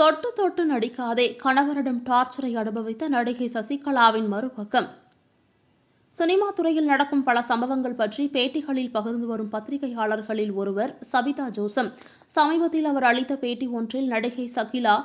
தொட்டு தொட்டு நடிக்காதே கணவரிடம் டார்ச்சரை அனுபவித்த நடிகை சசிகலாவின் மறுபக்கம். சினிமா துறையில் நடக்கும் பல சம்பவங்கள் பற்றி பேட்டிகளில் பகிர்ந்து வரும் பத்திரிகையாளர்களில் ஒருவர் சபிதா ஜோசம் சமீபத்தில் அவர் அளித்த பேட்டி ஒன்றில் நடிகை சகிலா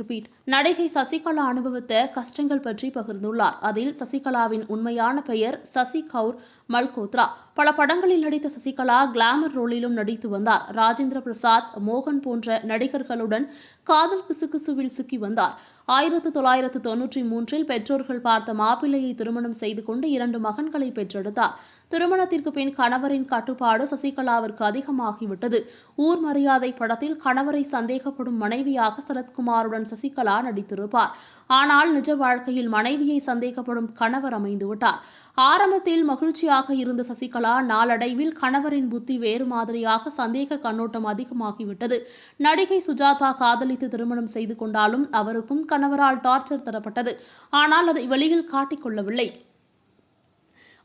ரிப்பீட் நடிகை சசிகலா அனுபவித்த கஷ்டங்கள் பற்றி பகிர்ந்துள்ளார். அதில் சசிகலாவின் உண்மையான பெயர் சசி கவுர் மல்கோத்ரா. பல படங்களில் நடித்த சசிகலா கிளாமர் ரோலிலும் நடித்து வந்தார். ராஜேந்திர பிரசாத் மோகன் போன்ற நடிகர்களுடன் காதல் கிசுகிசுவில் சிக்கி வந்தார். ஆயிரத்து தொள்ளாயிரத்து தொன்னூற்றி மூன்றில் பெற்றோர்கள் பார்த்த மாப்பிள்ளையை திருமணம் செய்து கொண்டு இரண்டு மகன்களை பெற்றெடுத்தார். திருமணத்திற்கு பின் கணவரின் கட்டுப்பாடு சசிகலாவிற்கு அதிகமாகிவிட்டது. ஊர் மரியாதை படத்தில் கணவரை சந்தேகப்படும் மனைவியாக சரத்குமாருடன் சசிகலா நடித்திருப்பார். ஆனால் நிஜ வாழ்க்கையில் மனைவியை சந்தேகப்படும் கணவர் அமைந்துவிட்டார். ஆரம்பத்தில் மகிழ்ச்சியாக இருந்த சசிகலா நாளடைவில் கணவரின் புத்தி வேறு மாதிரியாக சந்தேக கண்ணோட்டம் அதிகமாகிவிட்டது. நடிகை சுஜாதா காதலித்து திருமணம் செய்து கொண்டாலும் அவருக்கும் கணவரால் டார்ச்சர் தரப்பட்டது. ஆனால் அதை வெளியில் காட்டிக்கொள்ளவில்லை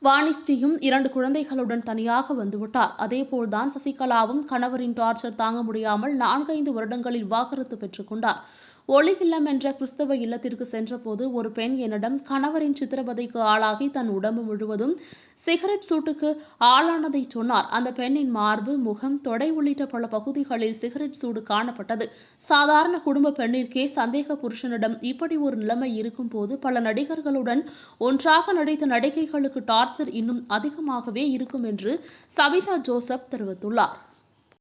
வாணிஸ்ரீயும் இரண்டு குழந்தைகளுடன் தனியாக வந்துவிட்டார். அதேபோல்தான் சசிகலாவும் கணவரின் டார்ச்சர் தாங்க முடியாமல் நான்கைந்து வருடங்களில் விவாகரத்து பெற்றுக்கொண்டார் ஒளி இல்லம் என்ற கிறிஸ்தவ இல்லத்திற்கு சென்றபோது ஒரு பெண் என்னிடம் கணவரின் சித்திரவதைக்கு ஆளாகி தன் உடம்பு முழுவதும் சிகரெட் சூட்டுக்கு ஆளானதை சொன்னார். அந்த பெண்ணின் மார்பு முகம் தொடை உள்ளிட்ட பல பகுதிகளில் சிகரெட் சூடு காணப்பட்டது. சாதாரண குடும்ப பெண்ணிற்கே சந்தேக புருஷனிடம் இப்படி ஒரு நிலைமை இருக்கும் போது பல நடிகர்களுடன் ஒன்றாக நடித்த நடிகைகளுக்கு டார்ச்சர் இன்னும் அதிகமாகவே இருக்கும் என்று சவிதா ஜோசப் தெரிவித்துள்ளார்.